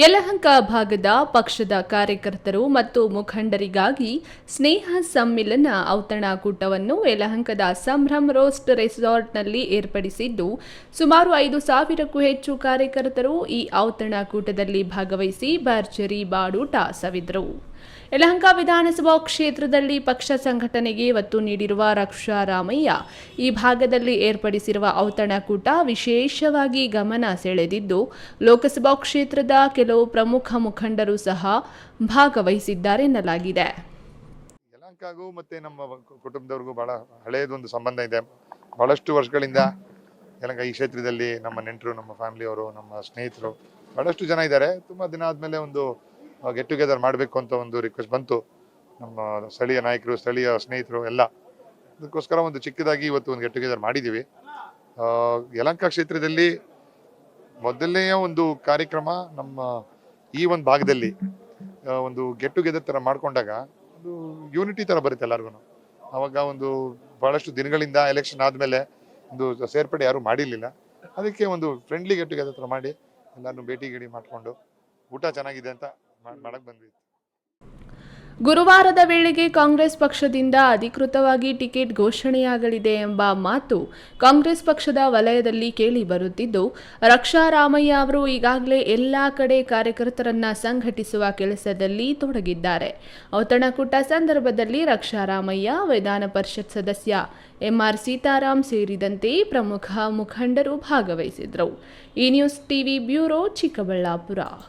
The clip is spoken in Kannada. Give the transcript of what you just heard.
ಯಲಹಂಕ ಭಾಗದ ಪಕ್ಷದ ಕಾರ್ಯಕರ್ತರು ಮತ್ತು ಮುಖಂಡರಿಗಾಗಿ ಸ್ನೇಹ ಸಮ್ಮಿಲನ ಔತಣಕೂಟವನ್ನು ಯಲಹಂಕದ ಸಂಭ್ರಮ್ ರೋಸ್ಟ್ ರೆಸಾರ್ಟ್ನಲ್ಲಿ ಏರ್ಪಡಿಸಿದ್ದು, ಸುಮಾರು ಐದು ಸಾವಿರಕ್ಕೂ ಹೆಚ್ಚು ಕಾರ್ಯಕರ್ತರು ಈ ಔತಣಕೂಟದಲ್ಲಿ ಭಾಗವಹಿಸಿ ಭರ್ಜರಿ ಬಾಡೂಟ ಸವಿದರು. ಯಲಹಂಕ ವಿಧಾನಸಭಾ ಕ್ಷೇತ್ರದಲ್ಲಿ ಪಕ್ಷ ಸಂಘಟನೆಗೆ ಒತ್ತು ನೀಡಿರುವ ರಕ್ಷಾ ರಾಮಯ್ಯ ಈ ಭಾಗದಲ್ಲಿ ಏರ್ಪಡಿಸಿರುವ ಔತಣಕೂಟ ವಿಶೇಷವಾಗಿ ಗಮನ ಸೆಳೆದಿದ್ದು, ಲೋಕಸಭಾ ಕ್ಷೇತ್ರದ ಕೆಲವು ಪ್ರಮುಖ ಮುಖಂಡರು ಸಹ ಭಾಗವಹಿಸಿದ್ದಾರೆನ್ನಲಾಗಿದೆ ಯಲಹಂಕಾಗೂ ಮತ್ತೆ ನಮ್ಮ ಕುಟುಂಬದವ್ರಿಗೂ ಬಹಳ ಹಳೆಯದೊಂದು ಸಂಬಂಧ ಇದೆ. ಬಹಳಷ್ಟು ವರ್ಷಗಳಿಂದ ಯಲಹಂಕ ಈ ಕ್ಷೇತ್ರದಲ್ಲಿ ನಮ್ಮ ನೆಂಟರು, ನಮ್ಮ ಫ್ಯಾಮಿಲಿಯವರು ನಮ್ಮ ಸ್ನೇಹಿತರು ಬಹಳಷ್ಟು ಜನ ಇದ್ದಾರೆ. ತುಂಬ ದಿನ ಆದಮೇಲೆ ಒಂದು ಗೆಟ್ ಟುಗೆದರ್ ಮಾಡಬೇಕು ಅಂತ ಒಂದು ರಿಕ್ವೆಸ್ಟ್ ಬಂತು. ನಮ್ಮ ಸ್ಥಳೀಯ ನಾಯಕರು, ಸ್ಥಳೀಯ ಸ್ನೇಹಿತರು ಎಲ್ಲ. ಅದಕ್ಕೋಸ್ಕರ ಒಂದು ಚಿಕ್ಕದಾಗಿ ಇವತ್ತು ಒಂದು ಗೆಟ್ ಟುಗೆದರ್ ಮಾಡಿದ್ದೀವಿ ಯಲಂಕ ಕ್ಷೇತ್ರದಲ್ಲಿ ಮೊದಲನೆಯ ಒಂದು ಕಾರ್ಯಕ್ರಮ ನಮ್ಮ ಈ ಒಂದು ಭಾಗದಲ್ಲಿ ಒಂದು ಗೆಟ್ ಟುಗೆದರ್ ಥರ ಮಾಡಿಕೊಂಡಾಗ ಒಂದು ಯೂನಿಟಿ ಥರ ಬರುತ್ತೆ ಎಲ್ಲರಿಗೂ ಆವಾಗ ಒಂದು ಭಾಳಷ್ಟು ದಿನಗಳಿಂದ ಎಲೆಕ್ಷನ್ ಆದಮೇಲೆ ಒಂದು ಸೇರ್ಪಡೆ ಯಾರೂ ಮಾಡಿರಲಿಲ್ಲ. ಅದಕ್ಕೆ ಒಂದು ಫ್ರೆಂಡ್ಲಿ ಗೆಟ್ ಟುಗೆದರ್ ಥರ ಮಾಡಿ ಎಲ್ಲರನ್ನು ಭೇಟಿ ಗಿಡಿ ಮಾಡಿಕೊಂಡು ಊಟ ಚೆನ್ನಾಗಿದೆ ಅಂತ ಗುರುವಾರದ ವೇಳೆಗೆ ಕಾಂಗ್ರೆಸ್ ಪಕ್ಷದಿಂದ ಅಧಿಕೃತವಾಗಿ ಟಿಕೆಟ್ ಘೋಷಣೆಯಾಗಲಿದೆ ಎಂಬ ಮಾತು ಕಾಂಗ್ರೆಸ್ ಪಕ್ಷದ ವಲಯದಲ್ಲಿ ಕೇಳಿ ಬರುತ್ತಿದ್ದು ರಕ್ಷಾ ರಾಮಯ್ಯ ಅವರು ಈಗಾಗಲೇ ಎಲ್ಲ ಕಡೆ ಕಾರ್ಯಕರ್ತರನ್ನ ಸಂಘಟಿಸುವ ಕೆಲಸದಲ್ಲಿ ತೊಡಗಿದ್ದಾರೆ. ಔತಣಕೂಟ ಸಂದರ್ಭದಲ್ಲಿ ರಕ್ಷಾ ರಾಮಯ್ಯ ವಿಧಾನ ಪರಿಷತ್ ಸದಸ್ಯ ಎಂಆರ್ ಸೀತಾರಾಮ್ ಸೇರಿದಂತೆ ಪ್ರಮುಖ ಮುಖಂಡರು ಭಾಗವಹಿಸಿದ್ರು ಈ ನ್ಯೂಸ್ ಟಿವಿ ಬ್ಯೂರೋ ಚಿಕ್ಕಬಳ್ಳಾಪುರ.